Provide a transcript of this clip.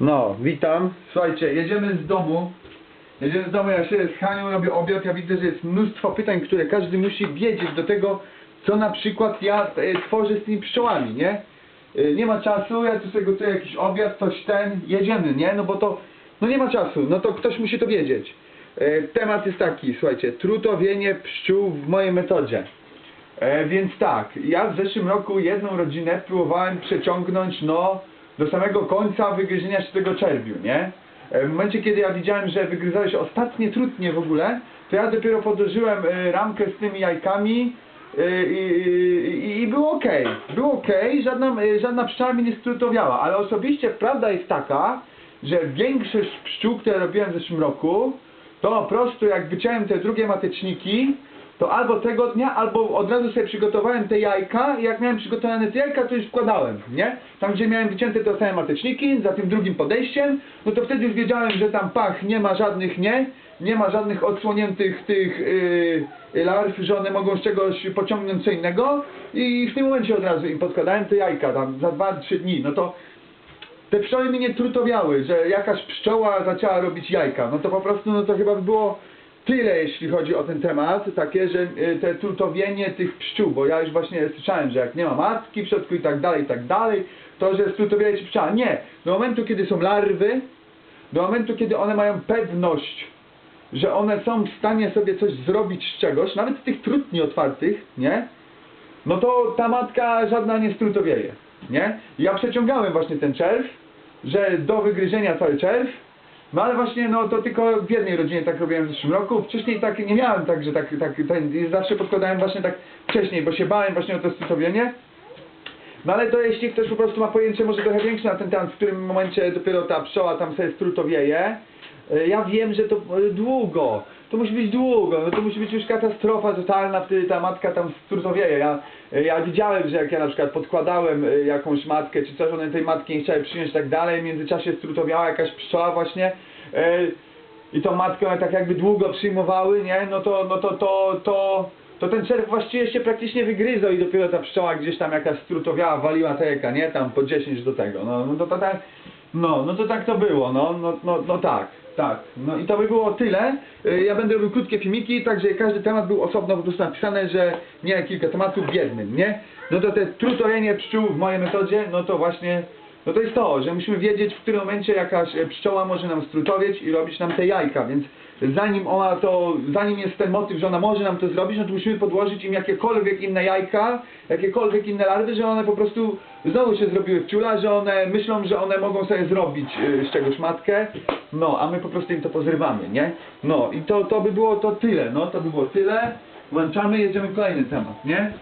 No, witam. Słuchajcie, jedziemy z domu. Jedziemy z domu, ja się z Hanią robię obiad, ja widzę, że jest mnóstwo pytań, które każdy musi wiedzieć do tego, co na przykład ja e, tworzę z tymi pszczołami, nie? E, Nie ma czasu, ja tu sobie gotuję jakiś obiad, coś ten, jedziemy, nie? No bo to, no nie ma czasu, no to ktoś musi to wiedzieć. E, Temat jest taki, słuchajcie, trutowienie pszczół w mojej metodzie. E, więc tak, ja w zeszłym roku jedną rodzinę próbowałem przeciągnąć, no, do samego końca wygryzienia się tego czerwiu, nie? E, w momencie, kiedy ja widziałem, że wygryzały się ostatnie trutnie w ogóle, to ja dopiero podłożyłem e, ramkę z tymi jajkami e, i, i, i było ok, było ok, żadna, żadna pszczoła mi nie skrutowiała, ale osobiście prawda jest taka, że większość pszczół, które robiłem w zeszłym roku, to po prostu jak wyciąłem te drugie mateczniki, to albo tego dnia, albo od razu sobie przygotowałem te jajka i jak miałem przygotowane te jajka, to już wkładałem, nie? Tam gdzie miałem wycięte te same mateczniki, za tym drugim podejściem, no to wtedy już wiedziałem, że tam pach, nie ma żadnych nie, nie ma żadnych odsłoniętych tych yy, larw, że one mogą z czegoś pociągnąć co innego i w tym momencie od razu im podkładałem te jajka tam za 2-3 dni, no to te pszczoły mi nie trutowiały, że jakaś pszczoła zaczęła robić jajka. No to po prostu, no to chyba by było tyle, jeśli chodzi o ten temat, takie, że y, te trutowienie tych pszczół, bo ja już właśnie słyszałem, że jak nie ma matki w środku i tak dalej, i tak dalej, to że strutowienie się pszczoła. Nie, do momentu, kiedy są larwy, do momentu, kiedy one mają pewność, że one są w stanie sobie coś zrobić z czegoś, nawet z tych trutni otwartych, nie? no to ta matka żadna nie strutowieje, nie? Ja przeciągałem właśnie ten czerw, że do wygryzienia cały czerw, no ale właśnie, no to tylko w jednej rodzinie tak robiłem w zeszłym roku, wcześniej tak nie miałem tak, że tak, tak i zawsze podkładałem właśnie tak wcześniej, bo się bałem właśnie o to strutowienie. No ale to jeśli ktoś po prostu ma pojęcie może trochę większe na ten temat, w którym momencie dopiero ta pszczoła tam sobie strutowieje, e, ja wiem, że to e, długo, to musi być długo, no to musi być już katastrofa totalna, wtedy ta matka tam strutowieje. Ja, e, ja widziałem, że jak ja na przykład podkładałem jakąś matkę czy coś, one tej matki nie chciały przyjąć i tak dalej, w międzyczasie strutowiała jakaś pszczoła właśnie i tą matkę one tak jakby długo przyjmowały, nie, no to, no to, to, to, to ten czerw właściwie się praktycznie wygryzał i dopiero ta pszczoła gdzieś tam jakaś strutowiała, waliła te jajka, nie, tam po 10 do tego, no, no to, tak, no, no to tak to było, no, no, no, no tak, tak, no i to by było tyle, Y, ja będę robił krótkie filmiki, tak że każdy temat był osobno po prostu napisane, że nie kilka tematów w jednym, nie, no to te trutojenie pszczół w mojej metodzie, no to właśnie no to jest to, że musimy wiedzieć, w którym momencie jakaś e, pszczoła może nam strutowieć i robić nam te jajka, więc zanim ona to, zanim jest ten motyw, że ona może nam to zrobić, no to musimy podłożyć im jakiekolwiek inne jajka, jakiekolwiek inne larwy, że one po prostu znowu się zrobiły wciula, że one myślą, że one mogą sobie zrobić e, z czegoś matkę, no, a my po prostu im to pozrywamy, nie? No i to, to by było to tyle, no, to by było tyle. Włączamy, jedziemy kolejny temat, nie?